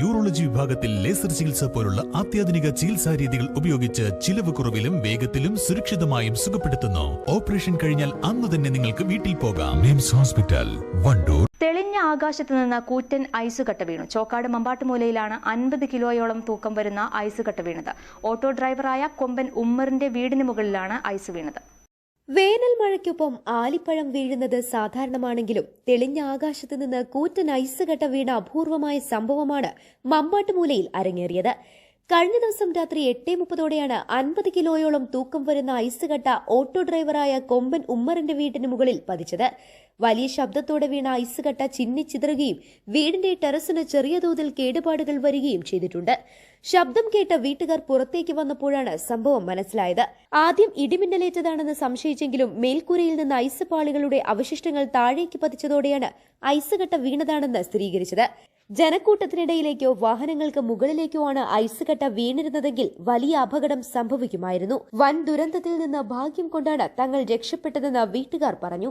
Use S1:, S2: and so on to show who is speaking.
S1: Urology വിഭാഗത്തിൽ laser ചികിത്സ പോലുള്ള അത്യാധുനിക ചികിത്സാ രീതികൾ ഉപയോഗിച്ച് ചിലവ് കുറവിലും വേഗത്തിലും സുരക്ഷിതമായും സുഖപ്പെടുത്തുന്നു. ഓപ്പറേഷൻ കഴിഞ്ഞാൽ അന്ന് തന്നെ നിങ്ങൾക്ക് വീട്ടിൽ പോകാം. നിംസ് ഹോസ്പിറ്റൽ വണ്ടൂർ.
S2: തെളിഞ്ഞ ആകാശത്ത് നിന്ന് കൂറ്റൻ ഐസ് കട്ട വീണു. ചോക്കാട് മമ്പാട്ടുമൂലയിലാണ് അൻപത് കിലോയോളം തൂക്കം വരുന്ന ഐസ് കട്ട വീണത്. ഓട്ടോ ഡ്രൈവറായ കൊമ്പൻ ഉമ്മറിന്റെ വീടിന് മുകളിലാണ് ഐസ് വീണത്.
S3: വേനൽ മഴയ്ക്കൊപ്പം ആലിപ്പഴം വീഴുന്നത് സാധാരണമാണെങ്കിലും തെളിഞ്ഞ ആകാശത്ത് നിന്ന് കൂറ്റൻ ഐസ് കട്ട വീണ അപൂർവമായ സംഭവമാണ് മമ്പാട്ടുമൂലയിൽ അരങ്ങേറിയത്. കഴിഞ്ഞ ദിവസം രാത്രി എട്ടേ മുപ്പതോടെയാണ് അൻപത് കിലോയോളം തൂക്കം വരുന്ന ഐസ് ഓട്ടോ ഡ്രൈവറായ കൊമ്പൻ ഉമ്മറിന്റെ വീടിന് മുകളിൽ പതിച്ചത്. വലിയ ശബ്ദത്തോടെ വീണ ഐസ് കട്ട ചിന്നിച്ചിതറുകയും വീടിന്റെ ടെറസിന് ചെറിയ തോതിൽ കേടുപാടുകൾ വരികയും ചെയ്തിട്ടുണ്ട്. ശബ്ദം കേട്ട വീട്ടുകാർ പുറത്തേക്ക് വന്നപ്പോഴാണ് സംഭവം മനസ്സിലായത്. ആദ്യം ഇടിമിന്നലേറ്റതാണെന്ന് സംശയിച്ചെങ്കിലും മേൽക്കൂരയിൽ നിന്ന് ഐസ് പാളികളുടെ അവശിഷ്ടങ്ങൾ താഴേക്ക് പതിച്ചതോടെയാണ് ഐസ് കട്ട വീണതാണെന്ന് സ്ഥിരീകരിച്ചത്. ജനക്കൂട്ടത്തിനിടയിലേക്കോ വാഹനങ്ങൾക്ക് മുകളിലേക്കോ ആണ് ഐസ് കട്ട വീണിരുന്നതെങ്കിൽ വലിയ അപകടം സംഭവിക്കുമായിരുന്നു. വൻ ദുരന്തത്തിൽ നിന്ന് ഭാഗ്യം കൊണ്ടാണ് തങ്ങൾ രക്ഷപ്പെട്ടതെന്ന് വീട്ടുകാർ പറഞ്ഞു.